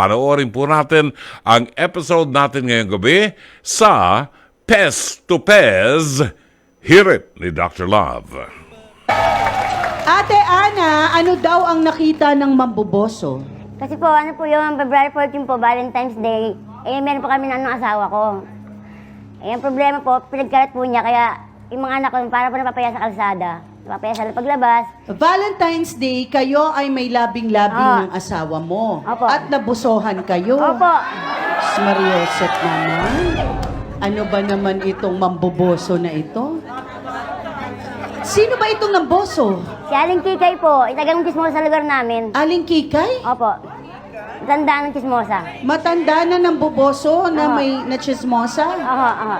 panoorin po natin ang episode natin ngayong gabi sa Pest to Pez. Hear it ni Dr. Love. Ate Ana, ano daw ang nakita ng mamboboso? Kasi po, ano po yung February 14 po, Valentine's Day, eh meron po kami ng ano, asawa ko. Eh, ang problema po, pinagkalat po niya, kaya yung mga anak ko, para po napapaya sa kalsada. Napapaya sa paglabas. Valentine's Day, kayo ay may labing-labing Ah. ng asawa mo. Opo. At nabusohan kayo. Opo. Sus, Mariosep naman. Ano ba naman itong mamboboso na ito? Sino ba itong namboso? Si Aling Kikay po, itagang chismosa sa lugar namin. Aling Kikay? Opo. Tanda ng chismosa. Matanda na ng boboso na Ah. may nachismosa? Aha, aha.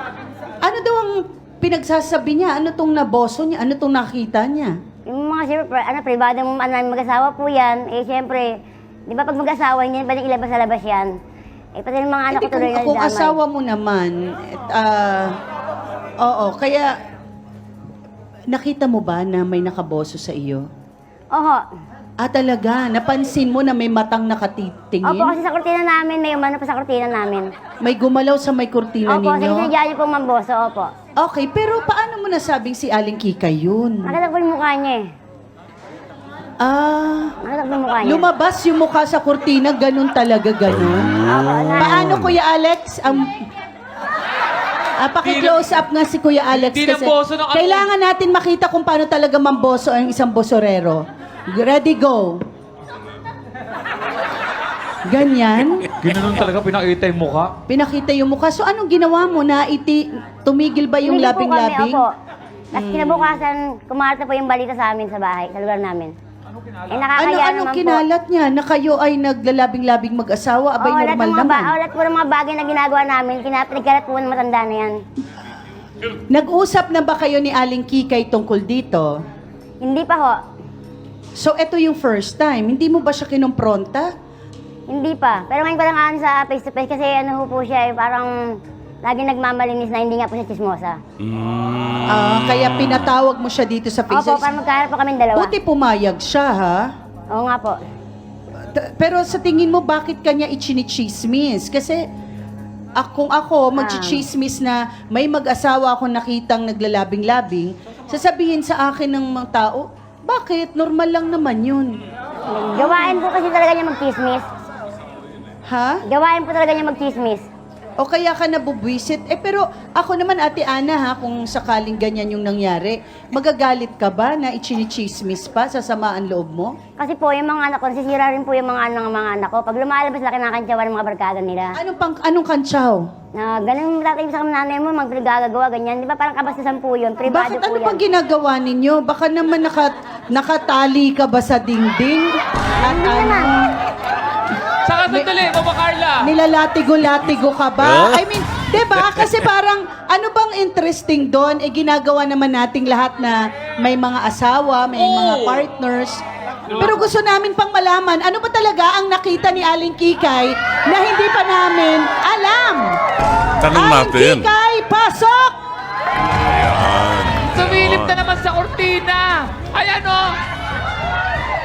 Ano daw ang pinagsasabi niya? Ano tong naboso niya? Ano tong nakita niya? Yung mga siyempre, ano, privado mo ano, mag-asawa po yan. Eh, siyempre, di ba pag mag-asawa, hindi pwedeng ilabas sa labas yan. Eh, pati yung mga anak Hindi, ko tuloy kung, na kung damay. asawa mo naman, et, ah, oo, kaya nakita mo ba na may nakaboso sa iyo? Oho. Ah, talaga? Napansin mo na may matang Opo, kasi sa kortina namin, may umano pa sa kortina namin. May gumalaw sa may kurtina Opo, kasi ninyo? sinadya niyo pong mamboso, opo. Okay, pero paano mo nasabing si Aling Kikay yun? Nakita ko yung mukha niya eh. Ah, Nakita ko yung mukha niya. lumabas yung mukha sa kurtina, ganun talaga, ganun? Na, Paano, Kuya Alex? Ang... Ah, paki-close up nga si Kuya Alex Hindi kasi namboso ng kailangan natin makita kung paano talaga mamboso ang isang bosorero. Ready, go. Ganyan. Ginanon talaga pinakita yung mukha. Pinakita yung mukha. So, anong ginawa mo? Na iti, tumigil ba yung po labing-labing? Opo. Tapos kinabukasan, kumarata po yung balita sa amin sa bahay, sa lugar namin. Eh, nakakaya Ano, anong naman kinalat niya? Na kayo ay naglalabing-labing mag-asawa? Abay, Oo, lahat normal ng mga ba- naman. oo, lahat po ng mga bagay na ginagawa namin, kinapinagkalat po ng matanda na yan. Nag-usap na ba kayo ni Aling Kikay tungkol dito? Hindi pa ho. So, ito yung first time. Hindi mo ba siya kinumpronta? Hindi pa. Pero ngayon ko lang ano sa face to face kasi ano ho po siya eh, parang lagi nagmamalinis na hindi nga po siya chismosa. Ah, kaya pinatawag mo siya dito sa Opo, Facebook. para magkaharap po kami dalawa. Buti pumayag siya, ha? Oo nga po. T- Pero sa tingin mo, bakit kanya ichinichismis? Kasi ah, kung ako magchichismis na may mag-asawa akong nakitang naglalabing-labing, sasabihin sa akin ng mga tao, bakit? Normal lang naman yun. Gawain po kasi talaga niya magchismis. Ha? Gawain po talaga niya magchismis. O kaya ka nabubwisit? Eh pero ako naman, Ate Ana, ha, kung sakaling ganyan yung nangyari, magagalit ka ba na ichinichismis pa sa samaan loob mo? Kasi po, yung mga anak ko, nasisira rin po yung mga anak ng mga anak ko. Pag lumalabas, laki nakakantsawa ng mga barkada nila. Anong, pang, anong kantsaw? Na ganun tatay sa nanay mo, magpinagagawa, ganyan. Di ba parang kabastusan po yun, privado Bakit po ano yan. pang ginagawa ninyo? Baka naman naka, nakatali ka ba sa dingding? At ano, naman. Saka sandali, Mama Carla. nilalatigo-latigo ka ba? I mean, 'di ba? Kasi parang ano bang interesting doon? Eh ginagawa naman nating lahat na may mga asawa, may mga partners. Pero gusto namin pang malaman, ano ba talaga ang nakita ni Aling Kikay na hindi pa namin alam? Tanong Aling natin. Kikay, pasok! Ayan. Sumilip na naman sa kortina. Ayan o.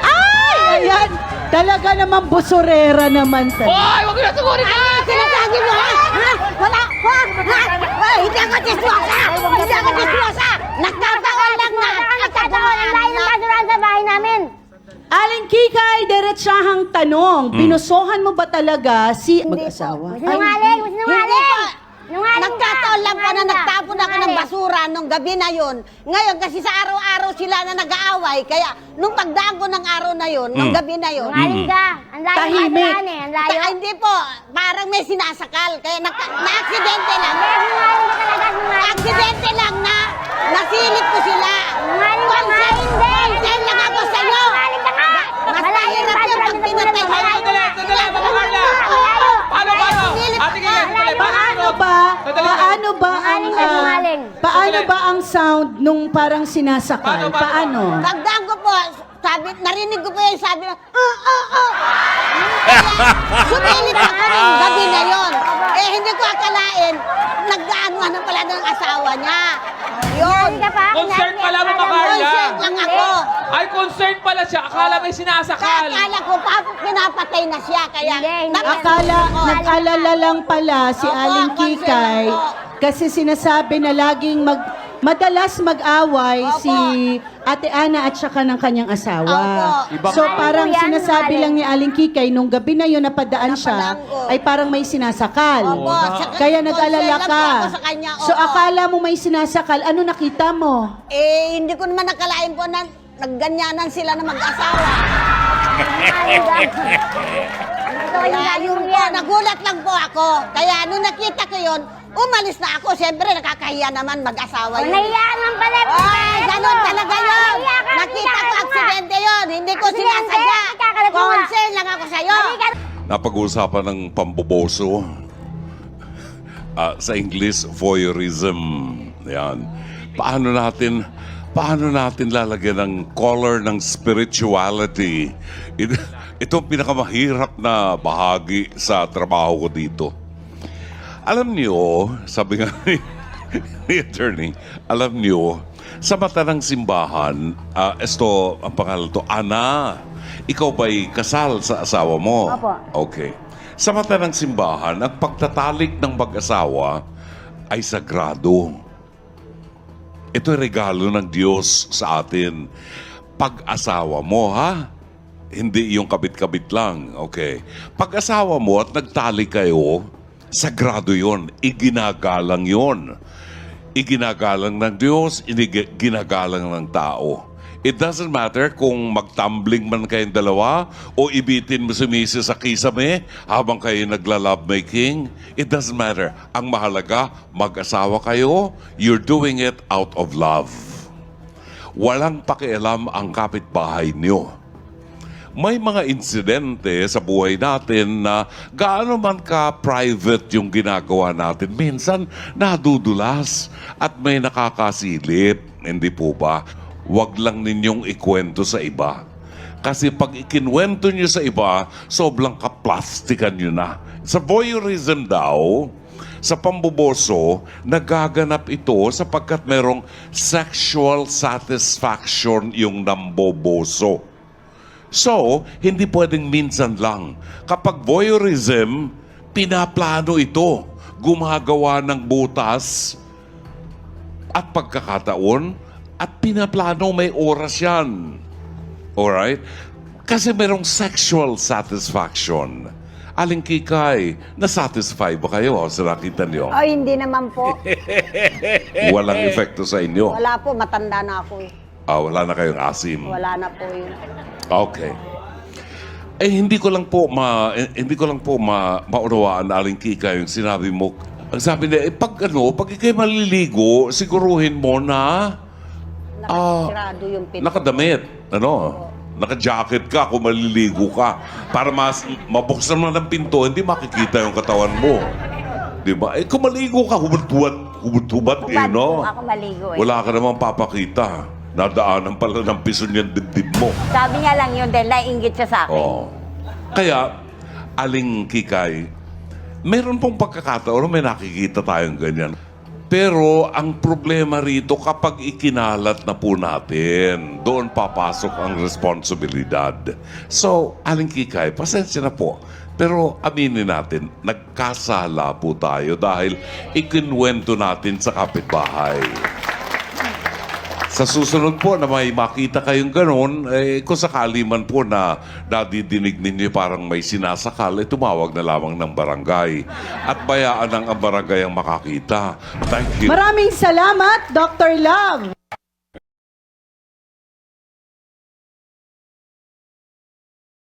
Ay! Ayan! Talaga naman busurera naman. talaga. Hoy, wag mo na sugurin na. Sinasabi mo, ha? Ha? Wala, ha? Ha? Ha? Hindi ako diswasa! Hindi ako diswasa! Nagkataon lang na! Nagtataon, ang layo ng basurahan sa bahay namin. Aling Kikay, diretsahang tanong. Binusohan mo ba talaga si mag-asawa? Sinungaling! Ka! Nagkataon lang po na Sinungaling ka! nagtapon ako ng Sinungaling. basura nung gabi na yon. Ngayon, kasi sa araw-araw sila na nag-aaway, kaya nung pagdaan ko ng araw na yon, ng Mm. gabi na yon, ka! Ang layo Tahimik. basurahan eh, ang layo. Ta- hindi po, parang may sinasakal. Kaya nagka- na-aksidente lang. Sinungaling ka talaga, sinungaling ka. Aksidente lang na nasilip ko sila. Sinungaling ka nga, Concern, hindi! concern lang ako sa'yo. Sinungaling ka nga! Mas Malayo mahirap yung yun basurahan pag sa pinatay tulad mo, ka. malayo. Sandali, sandali, Mama Carla. Malayo. Paano, paano? Silip Ate ka. Kaya, sandali. Paano ba? Sandali. Paano ba ang Sinungaling ka, ah, sinungaling. Paano ba ang sound nung parang sinasakal? Paano, paano? Paano? Pagdaan ko po, sabi, narinig ko po yung sabi na, ah, ah, ah. Sumilit ako ng gabi na yon. Eh, hindi ko akalain, nagdaanuhan na pala ng asawa niya. Yun. Sinungaling ka pa? Concern pala, Mama Carla. Concern lang ako. Ay, concerned pala siya. Akala may sinasakal. Akala ko pa pinapatay na siya kaya Hindi, hindi. Akala, nag-alala lang pala si Opo, Aling Kikay ako. Kasi sinasabi na laging mag madalas mag-away Opo. si Ate Ana at saka ng kanyang asawa. Opo. So parang Ano yan, sinasabi Mare? lang ni Aling Kikay nung gabi na yun napadaan siya ay parang may sinasakal. Opo, sa- Kaya nag-alala lang ka. po ako sa kanya, So oo. akala mo may sinasakal, ano nakita mo? Eh, hindi ko naman nakalain po na nagganyanan sila na mag-asawa. Kaya yun po, nagulat lang po ako. Kaya nung nakita ko yun, umalis na ako. Siyempre, nakakahiya naman mag-asawa yun. nahiya lang pala. Ay, ganun talaga yun. Nakita ko aksidente yun. Hindi ko sinasadya. Concern lang ako sa'yo. Napag-uusapan ng pamboboso. Ah, sa English, voyeurism. Yan. Paano natin paano natin lalagyan ng color ng spirituality? Ito, ito ang pinakamahirap na bahagi sa trabaho ko dito. Alam niyo, sabi nga ni, ni attorney, alam niyo, sa mata ng simbahan, ah, esto, ang pangalan to, Ana, ikaw ba'y kasal sa asawa mo? Opo. Okay. Sa mata ng simbahan, ang pagtatalik ng mag-asawa ay sagrado. Ito ay regalo ng Diyos sa atin. Pag-asawa mo, ha? Hindi yung kabit-kabit lang. Okay. Pag-asawa mo at nagtali kayo, sagrado yon, Iginagalang yon. Iginagalang ng Diyos, inigi- ginagalang ng tao. It doesn't matter kung magtumbling man kayong dalawa o ibitin mo si Mrs. sa kisame habang kayo nagla-lovemaking. It doesn't matter. Ang mahalaga, mag-asawa kayo, you're doing it out of love. Walang pakialam ang kapitbahay niyo may mga insidente sa buhay natin na gaano man ka private yung ginagawa natin, minsan nadudulas at may nakakasilip. Hindi po ba? Huwag lang ninyong ikwento sa iba. Kasi pag ikinwento nyo sa iba, sobrang kaplastikan nyo na. Sa voyeurism daw, sa pambuboso, nagaganap ito sapagkat merong sexual satisfaction yung namboboso. So, hindi pwedeng minsan lang. Kapag voyeurism, pinaplano ito. Gumagawa ng butas at pagkakataon at pinaplano may oras yan. Alright? Kasi merong sexual satisfaction. Aling kikay, nasatisfy ba kayo sa nakita niyo? Ay, hindi naman po. Walang epekto sa inyo. Wala po, matanda na ako eh. Ah, wala na kayong asim. Wala na po yun. Okay. Eh hindi ko lang po ma eh, hindi ko lang po ma maunawaan aling kika yung sinabi mo. Ang sabi niya, eh, pag ano, pag ikay maliligo, siguruhin mo na Ah, Nakasirado yung pinto. nakadamit. Ano? Naka-jacket ka kung maliligo ka. Para mas mabuksan mo ng pinto, hindi makikita yung katawan mo. Di ba? Eh kung maligo ka, hubad-hubad, hubad-hubad, eh, Hubad no? po ako maligo eh. Wala ka namang papakita. Nadaanan pala ng pison yung dibdib mo. Sabi niya lang yun dahil naiingit siya sa akin. Oo. Kaya, aling kikay, meron pong pagkakataon may nakikita tayong ganyan. Pero ang problema rito kapag ikinalat na po natin, doon papasok ang responsibilidad. So, aling kikay, pasensya na po. Pero aminin natin, nagkasala po tayo dahil ikinwento natin sa kapitbahay. Sa susunod po na may makita kayong ganun, eh, kung sakali man po na nadidinig ninyo parang may sinasakal, eh, tumawag na lamang ng barangay. At bayaan ng ang barangay ang makakita. Thank you. Maraming salamat, Dr. Love.